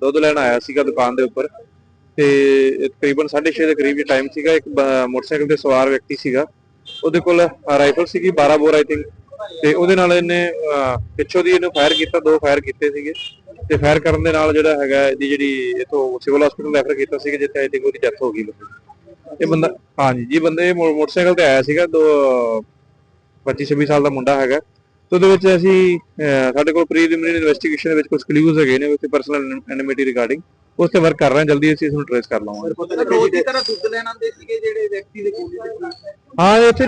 ਦੁੱਧ ਲੈਣ ਆਇਆ ਸੀਗਾ ਦੁਕਾਨ ਦੇ ਉੱਪਰ ਤੇ ਤਕਰੀਬਨ 6:30 ਦੇ ਕਰੀਬ ਇਹ ਟਾਈਮ ਸੀਗਾ। ਇੱਕ ਮੋਟਰਸਾਈਕਲ ਤੇ ਸਵਾਰ ਵਿਅਕਤੀ ਸੀਗਾ। ਉਹਦੇ ਕੋਲ ਰਾਈਫਲ ਸੀਗੀ 12 ਬੋਰ ਆਈ ਥਿੰਕ ਤੇ ਉਹਦੇ ਨਾਲ ਇਹਨੇ ਪਿੱਛੋਂ ਦੀ ਇਹਨੂੰ ਫਾਇਰ ਕੀਤਾ, ਦੋ ਫਾਇਰ ਕੀਤੇ ਸੀਗੇ। ਤੇ ਫਾਇਰ ਕਰਨ ਦੇ ਨਾਲ ਜਿਹੜਾ ਹੈਗਾ, ਇਹਦੀ ਜਿਹੜੀ ਇਥੋਂ ਸਿਵਲ ਹਸਪੀਟਲ ਰੈਫਰ ਕੀਤਾ ਸੀਗਾ, ਜਿੱਥੇ ਆਈ ਥਿੰਕ ਉਹਦੀ ਡੈਥ ਹੋ ਗਈ। ਇਹ ਬੰਦਾ, ਹਾਂਜੀ ਜੀ, ਬੰਦੇ ਮੋਟਰਸਾਈਕਲ ਤੇ ਆਇਆ ਸੀਗਾ। ਦੋ 25 26 ਸਾਲ ਦਾ ਮੁੰਡਾ ਹੈਗਾ। ਤੇ ਉਹਦੇ ਵਿੱਚ ਅਸੀਂ ਸਾਡੇ ਕੋਲ ਪ੍ਰੀਲਿਮਿਨਰੀ ਇਨਵੈਸਟੀਗੇਸ਼ਨ ਦੇ ਵਿੱਚ ਕੁਝ ਕਲੂਜ਼ ਹੈਗੇ ਨੇ ਵਿੱਚ ਪਰਸਨਲ ਐਨਿਮਿਟੀ ਰਿਗਾਰਡਿੰਗ ਉਸ ਤੇ ਵਰਕ ਕਰ ਰਹੇ ਹਾਂ ਜਲਦੀ ਅਸੀਂ ਇਸ ਨੂੰ ਟ੍ਰੇਸ ਕਰ ਲਵਾਂਗੇ। ਰੋਜ਼ ਦੀ ਤਰ੍ਹਾਂ ਦੁੱਧ ਲੈਣ ਆਉਂਦੇ ਸੀਗੇ ਜਿਹੜੇ ਵਿਅਕਤੀ ਦੇ ਲੱਗੀ ਹਾਂ ਇਹ ਇੱਥੇ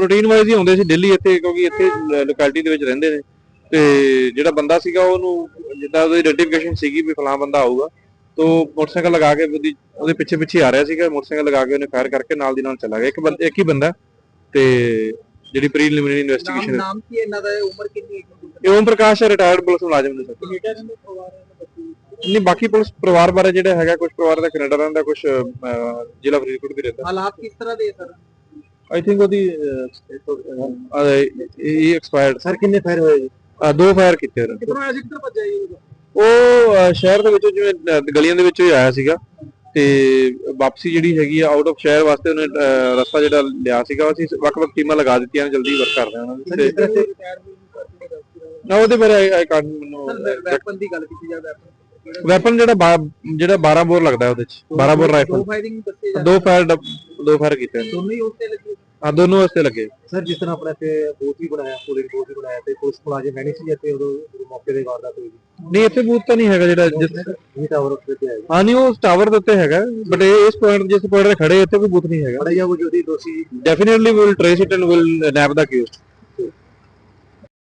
ਰੂਟੀਨ ਵਾਈਜ਼ ਹੀ ਆਉਂਦੇ ਸੀ ਦਿੱਲੀ ਇੱਥੇ ਕਿਉਂਕਿ ਇੱਥੇ ਲੋਕੈਲਿਟੀ ਦੇ ਵਿੱਚ ਰਹਿੰਦੇ ਨੇ। ਤੇ ਜਿਹੜਾ ਬੰਦਾ ਸੀਗਾ ਉਹਨੂੰ ਜਿੱਦਾਂ ਉਹਦੀ ਆਈਡੈਂਟੀਫਿਕੇਸ਼ਨ ਸੀਗੀ ਵੀ ਫਲਾਂ ਬੰਦਾ ਆਊਗਾ ਤੋ ਮੋਟਰਸਾਈਕਲ ਲਗਾ ਕੇ ਉਹਦੀ ਉਹਦੇ ਪਿੱਛੇ ਪਿੱਛੇ ਆ ਰਿਹਾ ਸੀਗਾ ਮੋਟਰਸਾਈਕਲ ਲਗਾ ਕੇ ਉਹਨੇ ਫਾਇਰ ਕਰਕੇ ਨਾਲ ਦੀ ਨਾਲ ਚਲਾ ਗਿਆ। ਇੱਕ ਬੰਦਾ ਇੱਕ ਹੀ ਬੰਦਾ ਤੇ ਜਿਹੜੀ ਪ੍ਰੀਲਿਮਿਨਰੀ ਇਨਵੈਸਟੀਗੇਸ਼ਨ ਨਾਮ ਕੀ ਹੈ ਇਹਨਾਂ ਦਾ? ਉਮਰ ਕਿੰਨੀ ਹੈ ਇਹ ਓਮ ਪ੍ਰਕਾਸ਼ ਰਿਟਾਇਰਡ ਪੁਲਿਸ ਮੁਲਾਜ਼ਮ ਨੇ ਸਰ। ਕੈਨੇਡਾ ਦੇ ਪਰਿਵਾਰ ਦੇ? ਬੱਚੇ ਨਹੀਂ ਬਾਕੀ ਪੁਲਿਸ ਪਰਿਵਾਰ ਬਾਰੇ ਜਿਹੜਾ ਹੈਗਾ ਕੁਝ ਪਰਿਵਾਰ ਦਾ ਕੈਨੇਡਾ ਰਹਿੰਦਾ ਕੁਝ ਜ਼ਿਲ੍ਹਾ ਫਰੀਦਕੋਟ ਵੀ ਰਹਿੰਦਾ। ਹਾਲਾਤ ਕਿਸ ਤਰ੍ਹਾਂ ਦੇ ਸਰ? ਆਈ ਥਿੰਕ ਉਹਦੀ ਇਹ ਐਕਸਪਾਇਰਡ ਸਰ ਕਿੰਨੇ ਫਾਇਰ ਹੋਏ ਜੀ? ਆ ਦੋ ਫਾਇਰ ਕੀਤੇ ਉਹਨਾਂ ਨੇ। ਕਿੱਥੋਂ ਆਇਆ ਸੀ? ਕਿੱਧਰ ਭੱਜਿਆ ਜੀ ਉਹ ਸ਼ਹਿਰ ਦੇ ਵਿੱਚੋਂ ਜਿਵੇਂ ਗਲੀਆਂ ਦੇ ਵਿੱਚੋਂ ਹੀ ਆਇਆ ਸੀਗਾ। ਤੇ ਵਾਪਸੀ ਜਿਹੜੀ ਹੈਗੀ ਆ ਆਊਟ ਆਫ ਸ਼ਹਿਰ ਵਾਸਤੇ ਉਹਨੇ ਰਸਤਾ ਜਿਹੜਾ ਲਿਆ ਸੀਗਾ ਅਸੀਂ ਵੱਖ-ਵੱਖ ਟੀਮਾਂ ਲਗਾ ਦਿੱਤੀਆਂ ਨੇ ਜਲਦੀ ਵਰਕ ਕਰ ਰਹੇ ਹਾਂ ਉਹਨਾਂ ਦੀ। ਤੇ ਨਾ ਉਹਦੇ ਬਾਰੇ ਆਈ ਕਾਂਟ ਮੈਨੂੰ ਵੈਪਨ ਦੀ ਗੱਲ ਕੀਤੀ ਜਾਵੇ weapon। ਵੈਪਨ ਜਿਹੜਾ ਬਾ- ਜਿਹੜਾ 12 ਬੋਰ ਲੱਗਦਾ ਉਹਦੇ ਚ 12 ਬੋਰ ਰਾਈਫਲ ਜਾ ਦੋ ਫਾਇਰ ਦੋ ਫਾਇਰ ਕੀਤੇ ਨੇ। ਦੋਨੋਂ ਹੀ ਉਸਤੇ ਲੱਗੇ। ਆ ਦੋਨੋਂ ਵਾਸਤੇ ਲੱਗੇ। ਸਰ ਜਿਸ ਤਰ੍ਹਾਂ ਆਪਣਾ ਤੇ ਬੂਥ ਵੀ ਬਣਾਇਆ ਪੋਲਿੰਗ ਬੂਥ ਵੀ ਬਣਾਇਆ ਤੇ ਪੁਲਿਸ ਮੁਲਾਜ਼ਮ ਹੈ ਨਹੀਂ ਸੀ ਇੱਥੇ ਉਦੋਂ ਉਦੋਂ ਮੌਕੇ ਦੇ ਵਾਰਦਾਤ ਹੋਈ ਜੀ ਨਹੀਂ ਇੱਥੇ ਬੂਥ ਤਾਂ ਨਹੀਂ ਹੈਗਾ ਜਿਹੜਾ ਜਿਸ ਇਹ ਟਾਵਰ ਉੱਤੇ ਤੇ ਆਇਆ ਹਾਂ ਨਹੀਂ ਉਹ ਟਾਵਰ ਦੇ ਉੱਤੇ ਹੈਗਾ ਬਟ ਇਹ ਇਸ ਪੁਆਇੰਟ ਜਿਸ ਪੁਆਇੰਟ ਤੇ ਖੜੇ ਇੱਥੇ ਕੋਈ ਬੂਥ ਨਹੀਂ ਹੈਗਾ। ਬੜਾ ਜਾਂ ਉਹ ਜਿਹਦੀ ਦੋਸ਼ੀ? Definitely will trace it and will nab ਦਾ ਜੀ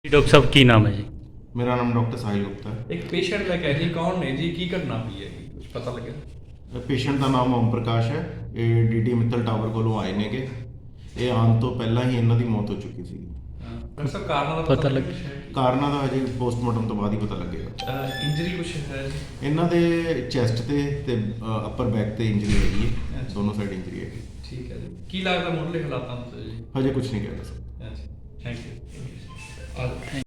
ਡਾਕਟਰ ਸਾਹਿਬ ਕੀ ਨਾਮ ਹੈ ਜੀ? ਮੇਰਾ ਨਾਮ ਡਾਕਟਰ ਸਾਹਿਲ ਗੁਪਤਾ ਹੈ। ਇੱਕ ਪੇਸ਼ੈਂਟ ਲੈ ਕੇ ਆਏ ਜੀ ਕੌਣ ਨੇ ਜੀ? ਕੀ ਘਟਨਾ ਹੋਈ ਹੈ ਕੁਝ ਪਤਾ ਲੱਗਿਆ? ਪੇਸ਼ੈਂਟ ਦਾ ਨਾਮ ਓਮ ਪ੍ਰਕਾਸ਼ ਹੈ। ਇਹ ਡੀਟੀ ਮਿੱਤਲ ਟਾਵਰ ਕੋਲੋਂ ਆਏ ਨੇਗੇ। ਇਹ ਆਉਣ ਤੋਂ ਪਹਿਲਾਂ ਹੀ ਇਹਨਾਂ ਦੀ ਮੌਤ ਹੋ ਚੁੱਕੀ ਸੀ। ਸਰ ਕਾਰਨਾਂ ਦਾ ਪਤਾ ਲੱਗ ਕਾਰਨਾਂ ਦਾ ਹਜੇ ਪੋਸਟਮਾਰਟਮ ਤੋਂ ਬਾਅਦ ਹੀ ਪਤਾ ਲੱਗੇਗਾ। ਇੰਜਰੀ ਕੁਛ ਹੈ ਇਹਨਾਂ ਦੇ ਚੈਸਟ ਤੇ ਤੇ ਅਪਰ ਬੈਕ ਤੇ ਇੰਜਰੀ ਹੈਗੀ ਹੈ। ਦੋਨੋਂ ਸਾਈਡ ਇੰਜਰੀ ਹੈਗੀ। ਠੀਕ ਹੈ ਜੀ। ਕੀ ਲੱਗਦਾ ਮੁੱਢਲੇ ਹਾਲਾਤਾਂ ਤੋਂ ਜੀ? ਹਜੇ ਕੁਝ ਨਹੀਂ ਕਹਿ ਸਕਦਾ। Thank you